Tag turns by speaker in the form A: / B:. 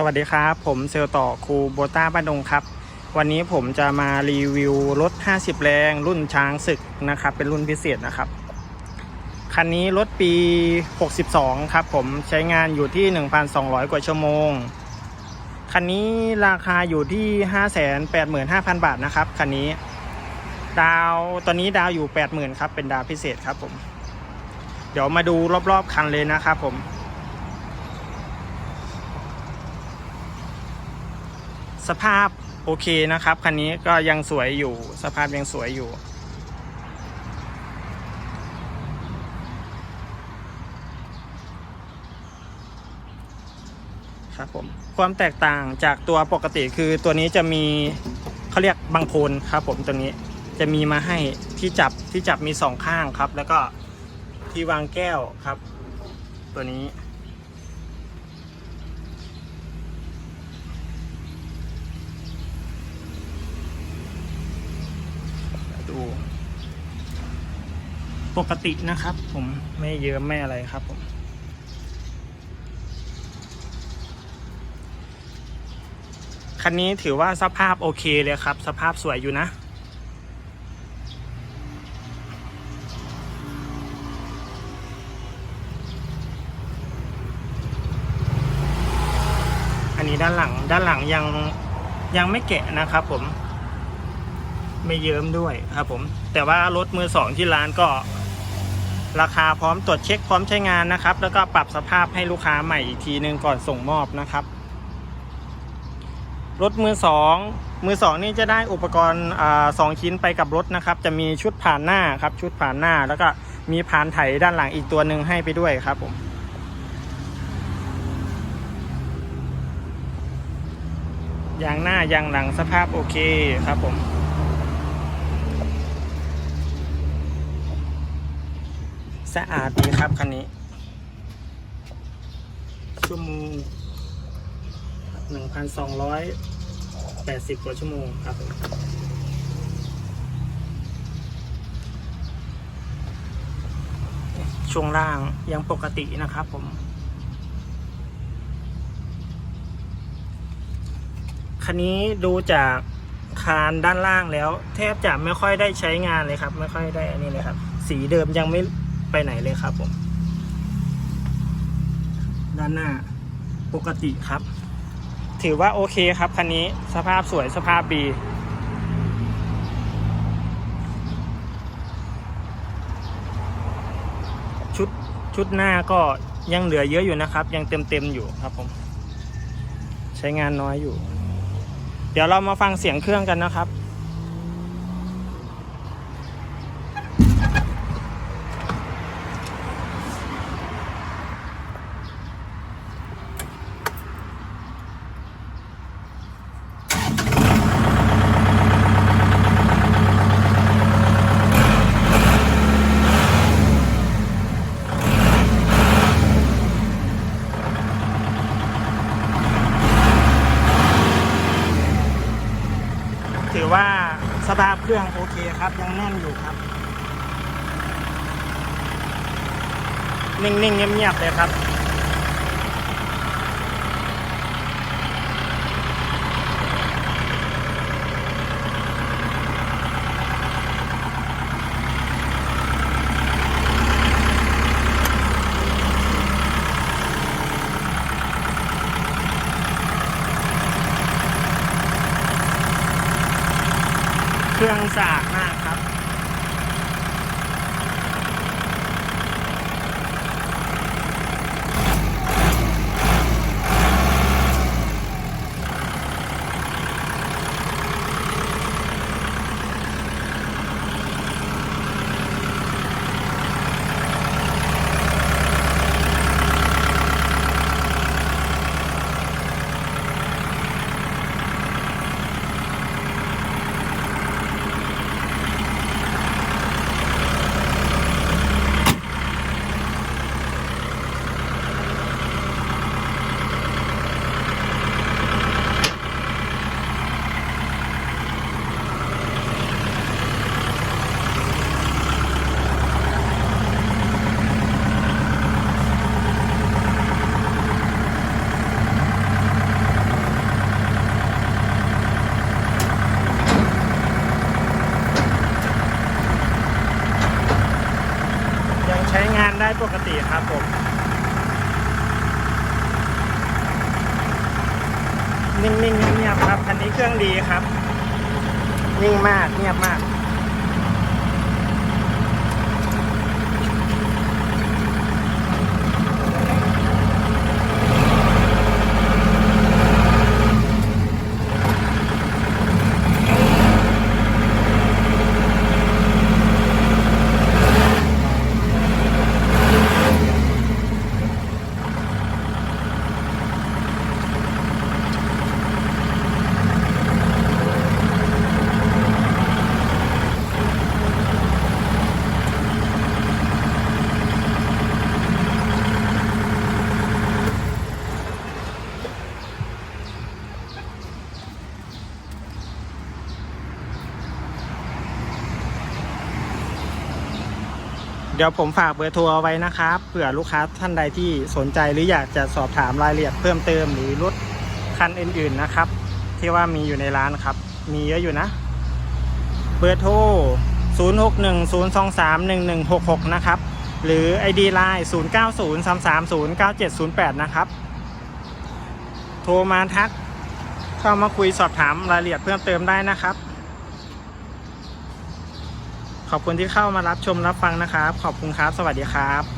A: สวัสดีครับ ผมเซลต่อครูโบต้าบ้านดงครับ วันนี้ผมจะมารีวิวรถ 50 แรง รุ่นช้างศึกนะครับ เป็นรุ่นพิเศษนะครับ คันนี้รถปี 62 ครับ ผมใช้งานอยู่ที่ 1,200 กว่าชั่วโมง คันนี้ราคาอยู่ที่ 585,000 บาทนะครับ คันนี้ ดาวตอนนี้ดาวอยู่ 80,000 ครับ เป็นดาวพิเศษครับผม เดี๋ยวมาดูรอบๆคันเลยนะครับผม สภาพโอเคนะครับ คันนี้ก็ยังสวยอยู่ สภาพยังสวยอยู่ครับผมความแตกต่างจากตัวปกติคือตัวนี้จะมีเขาเรียกบังโคลนครับผมตัวนี้จะมีมาให้ที่จับที่จับมีสองข้างครับ แล้วก็ที่วางแก้วครับ ตัวนี้ ดู ปกตินะครับ ผมไม่เยอะไม่อะไรครับผมคันนี้ถือว่าสภาพโอเคเลยครับ สภาพสวยอยู่นะ อันนี้ด้านหลังด้านหลังยังยังไม่แกะนะครับผม ไม่เยิ้มด้วยครับผม แต่ว่ารถมือสองที่ร้านก็ ราคาพร้อมตรวจเช็คพร้อมใช้งานนะครับ แล้วก็ปรับสภาพให้ลูกค้าใหม่อีกทีหนึ่งก่อนส่งมอบนะครับ รถมือสองมือสองนี่จะได้อุปกรณ์สองชิ้นไปกับรถนะครับ จะมีชุดผ่านหน้าครับ ชุดผ่านหน้าแล้วก็มีผ่านไถด้านหลังอีกตัวหนึ่งให้ไปด้วยครับผมยางหน้ายางหลังสภาพโอเคครับผมะอาดดีครับคันนี้ ชั่วโมงหนึ่งพันสองร้อยแปดสิบกว่าชั่วโมงครับช่วงล่างยังปกตินะครับผม คันนี้ดูจากคานด้านล่างแล้ว แทบจะไม่ค่อยได้ใช้งานเลยครับ ไม่ค่อยได้อันนี้เลยครับ สีเดิมยังไม่ ไปไหนเลยครับผม ด้านหน้าปกติครับ ถือว่าโอเคครับคันนี้สภาพสวยสภาพดีชุดชุดหน้าก็ยังเหลือเยอะอยู่นะครับ ยังเต็มเต็มอยู่ครับผม ใช้งานน้อยอยู่ เดี๋ยวเรามาฟังเสียงเครื่องกันนะครับ ถือว่าสภาพเครื่องโอเคครับ ยังแน่นอยู่ครับ นิ่งๆเงียบๆเลยครับ เครื่องสากนะบ ค ปกติครับผม นิ่งๆเงียบๆครับ คันนี้เครื่องดีครับ นิ่งมากเงียบมาก เดี๋ยวผมฝากเบอร์โทรเอาไว้นะครับเผื่อลูกค้าท่านใดที่สนใจหรืออยากจะสอบถามรายละเอียดเพิ่มเติมหรือรถคันอื่นๆนะครับ ที่ว่ามีอยู่ในร้านครับ มีเยอะอยู่นะ เบอร์โทร 0610231166 นะครับ หรือ ID Line 0903309708 นะครับ โทรมาทักเข้ามาคุยสอบถามรายละเอียดเพิ่มเติมได้นะครับ ขอบคุณที่เข้ามารับชมรับฟังนะครับ ขอบคุณครับ สวัสดีครับ